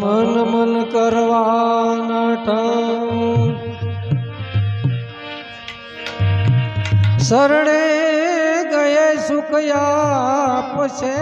મન મન કરવા નાઠ શરણે ગયે સુખયા પછે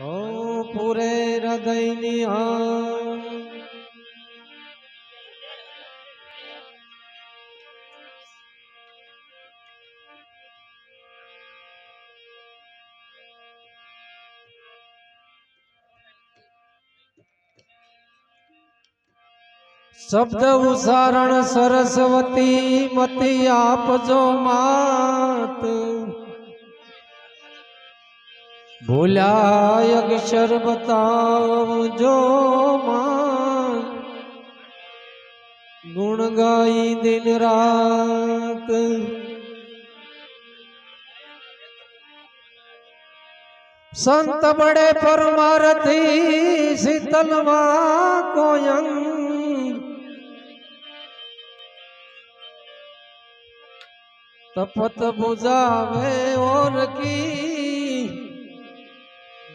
પૂરે હૃદયની હા शब्द उसारण सरस्वती मति आप जो मात भोला अक्षर बताव जो मान गुण गाई दिन रात संत बड़े परमारथी शीतलवा को यंग तपत बुझावे और की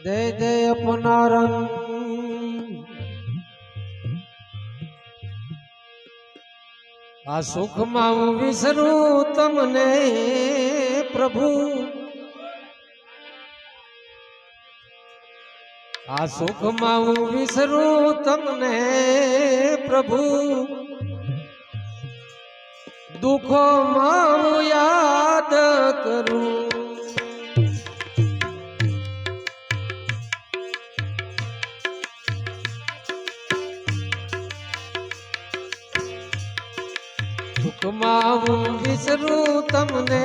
दे दे अपना रंग आ सुख माऊ विसरु तमने प्रभु आ सुख माऊ विसरु तमने प्रभु દુઃખો માં હું યાદ કરું દુઃખમાં હું વિસરું તમને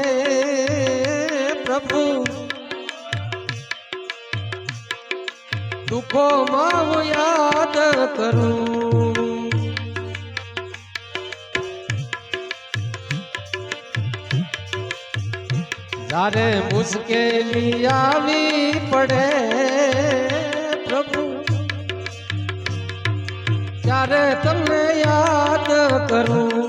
પ્રભુ દુઃખોમાં હું યાદ કરું તારે મુશ્કેલી આવી પડે પ્રભુ ત્યારે તમને યાદ કરું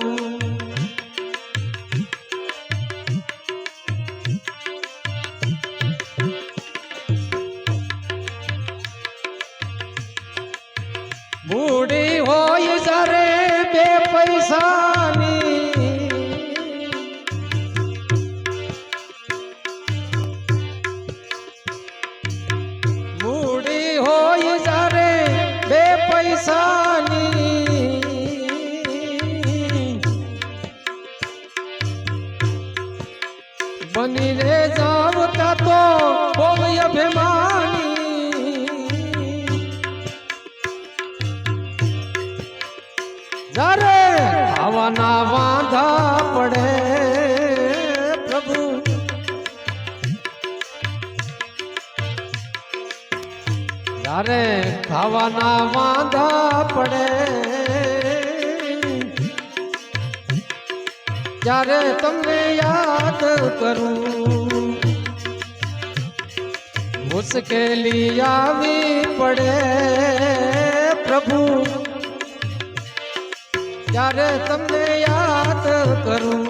તારે ખાવાના વાંધા પડે ત્યારે તમને યાદ કરું મુશ્કેલી આવી પડે પ્રભુ ત્યારે તમને યાદ કરું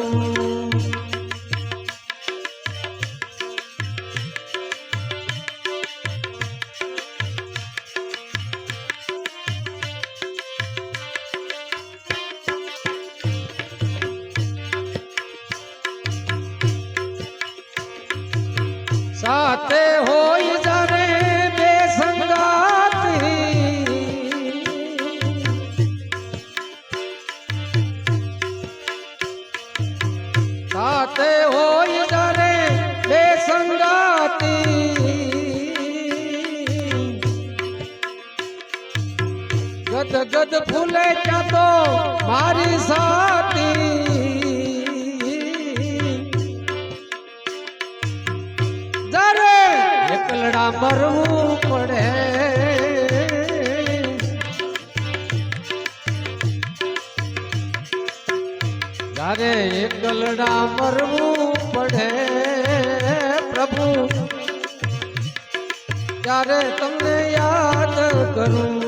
ત્યારે તમને યાદ કરું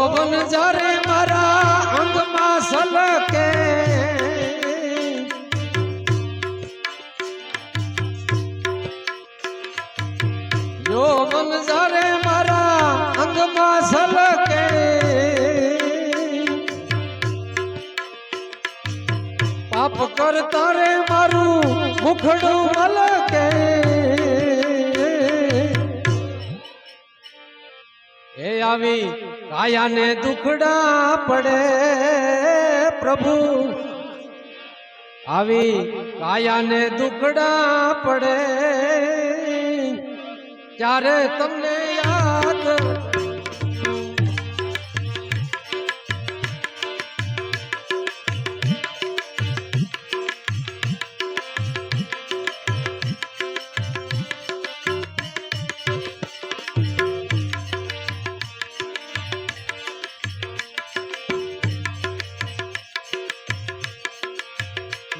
भवन जरे मरा अंग मासल के योवन जरे मरा अंग मासल के पाप कर तारे मारू मुखड़ू मल के आवी કાયાને દુખડા પડે પ્રભુ આવી કાયાને દુખડા પડે ત્યારે તમને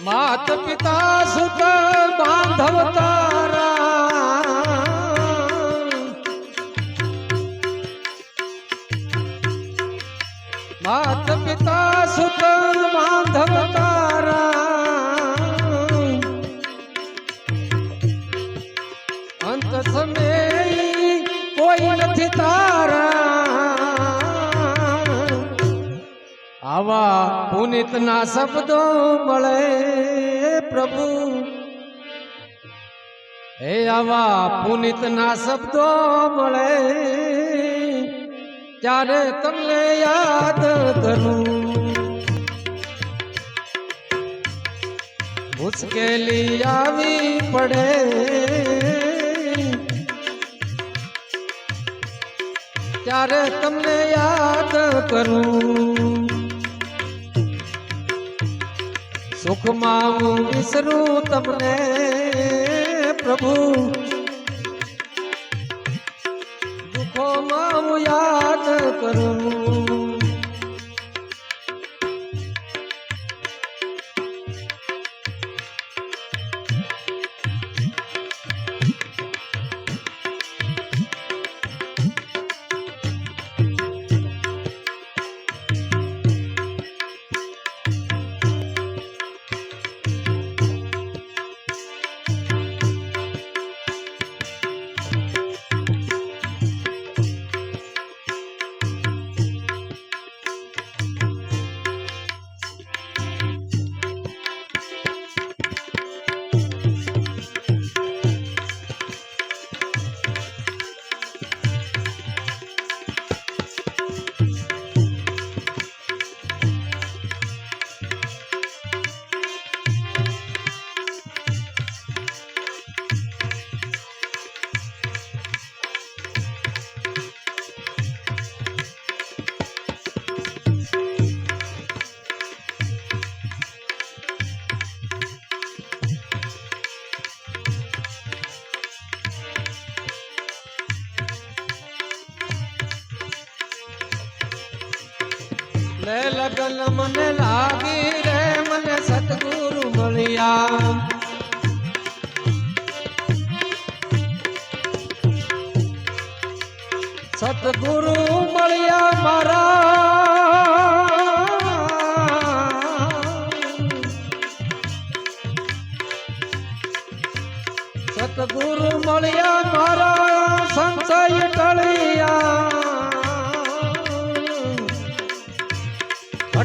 मात पिता सुख बांधवता ના શબ્દો બળે પ્રભુ હે આવા પુણિત ના શબ્દો બળે ચરે તમને યાદ કરું ભૂસકે લિયાવી પડે ચરે તમને યાદ કરું સુખમાં હું વિસરું તમને પ્રભુ દુઃખોમાં હું યાદ કરું ચલ મને લાગી રે મને સતગુરુ મળ્યા સતગુરુ મળ્યા મારા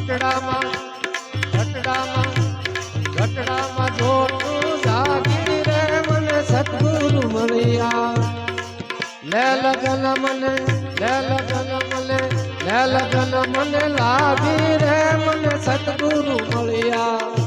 ઘટડામાં ઘટડામાં ઘટડામાં જોતું જાગી રે મને મળ્યા લે લગન મને લે લગન મને લે લગન મને લાગી રે મને સદગુરુ મળ્યા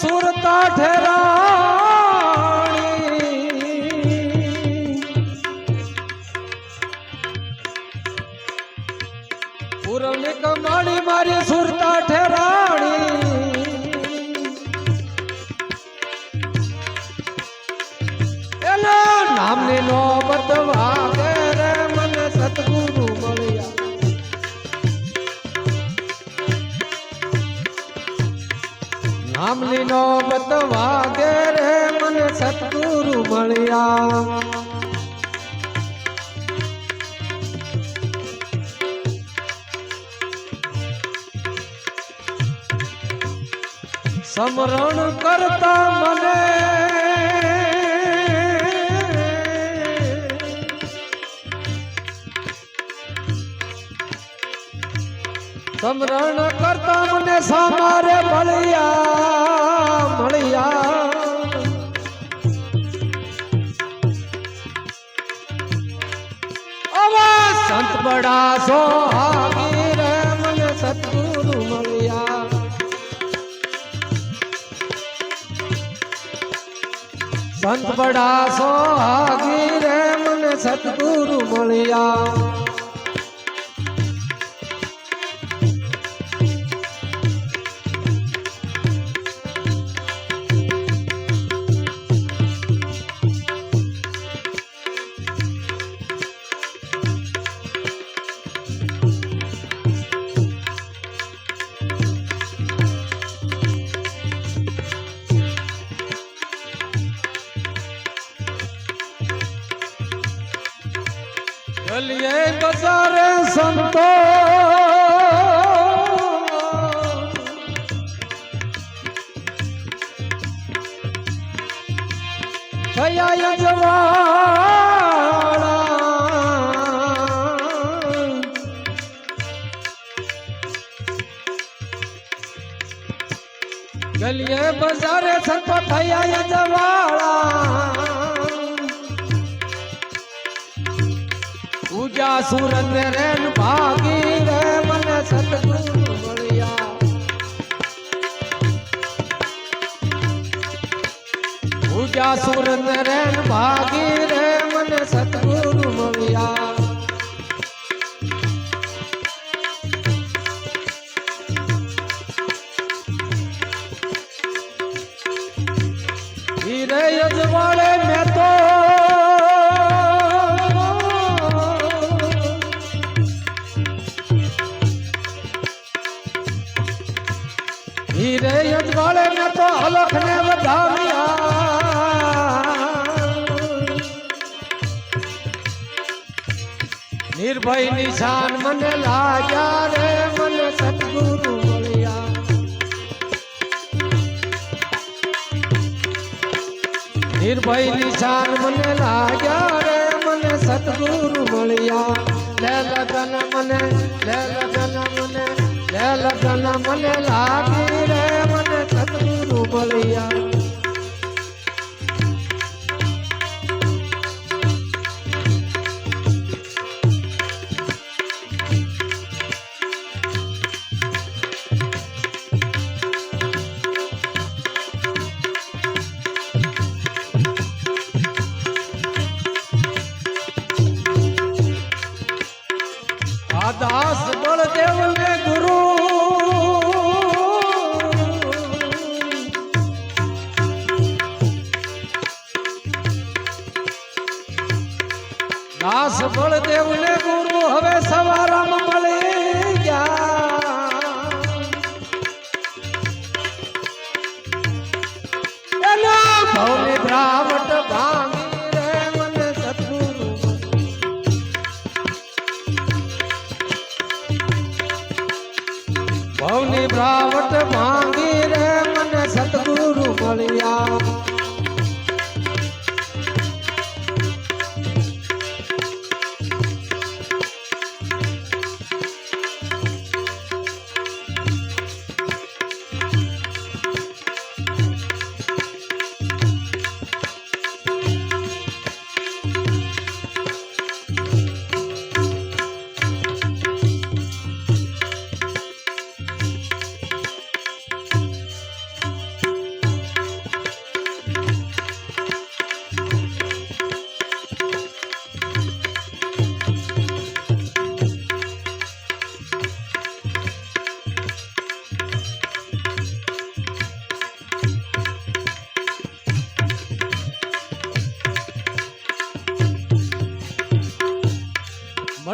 સુરતા ઠેરા दिनो बतवा गे मन सतगुरु मलिया समरण करता मने સમરણ કરતા મને સામારે મળ્યા મળ્યા આવા સંત બડા સોહાગી રે મને સતગુરુ મળ્યા સંત બડા સોહાગી રે મને સતગુરુ મળ્યા चलिए बाजार सनपथैया जवाड़ा पूजा सूरत रेन भागी रे मन सतगुरु पूजा सूरत रेन भागी रे कोई निशान मन लाया रे मन सतगुरु निर्भय निशान मन लाया रे मन सतगुरु मलिया ले लगन मन ले लगन मन ले लगन मन लागे रे मन सतगुरु मलिया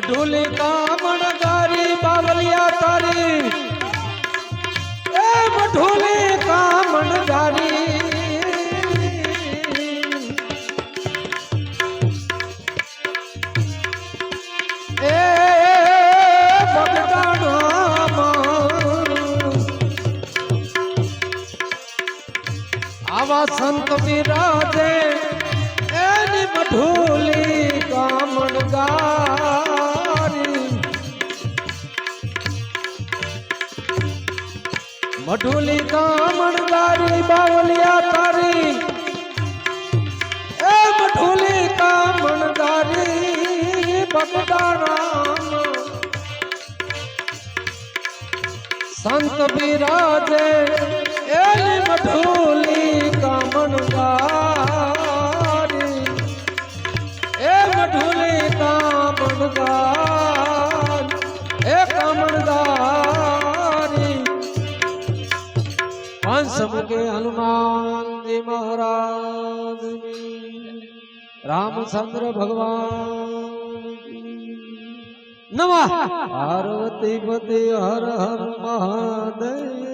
ઢોલિકા મણગારી બાવલિયા તારી એ ઢોલિકા મણગારી આવા સંત વિરાજે मधुली कामन गारी मठोली कामन गारी बावलिया तारी ए मधुली कामन गारी बगदा संत बिराजे एली मधुली कामन गारी કે હનુમાનજી મહારાજ રામચંદ્ર ભગવાન નમઃ પાર્વતી પતિ હર હર મહાદેવ